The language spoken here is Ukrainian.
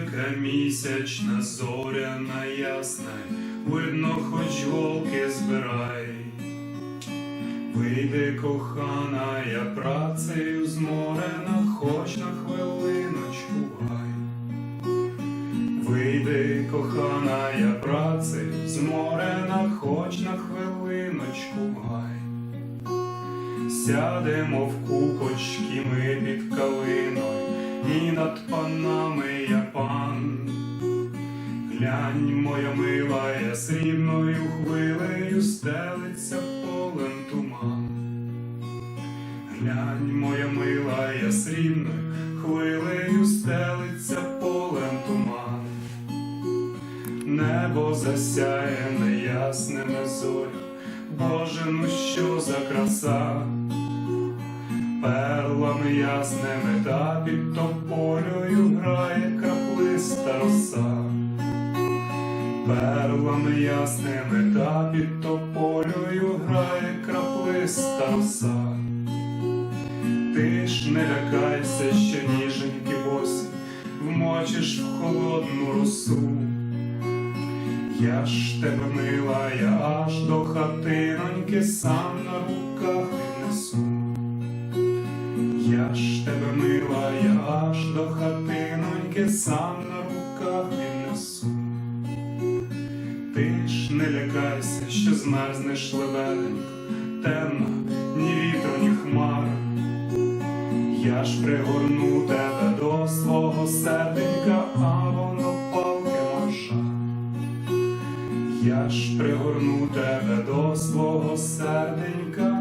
Яка місячна зоряна ясна, видно, хоч голки збирай. Вийди, кохана, я працею зморена, хоч на хвилиночку гай. Вийди, кохана, я працею зморена, хоч на хвилиночку гай. Сядемо в купочки ми під калиною, і над панами. Глянь, моя мила, я срібною хвилею стелиться полем туман. Глянь, моя мила, я срібною хвилею стелиться полем туман. Небо засяє неясними зорю, Боже, ну що за краса, перлами ясними та під тополею грає краплиста роса, перлами ясними та під тополею грає краплиста роса. Ти ж не лякайся, що ніженьки босі вмочиш в холодну росу. Я ж тебе мила, я аж до хатиноньки сам на руках віднесу. Я ж тебе мила, я аж до хатиноньки сам на руках Ти ж не лякайся, що змерзнеш лебеденько, темно, ні вітру, ні хмар. Я ж пригорну тебе до свого серденька, а воно палки марша. Я ж пригорну тебе до свого серденька,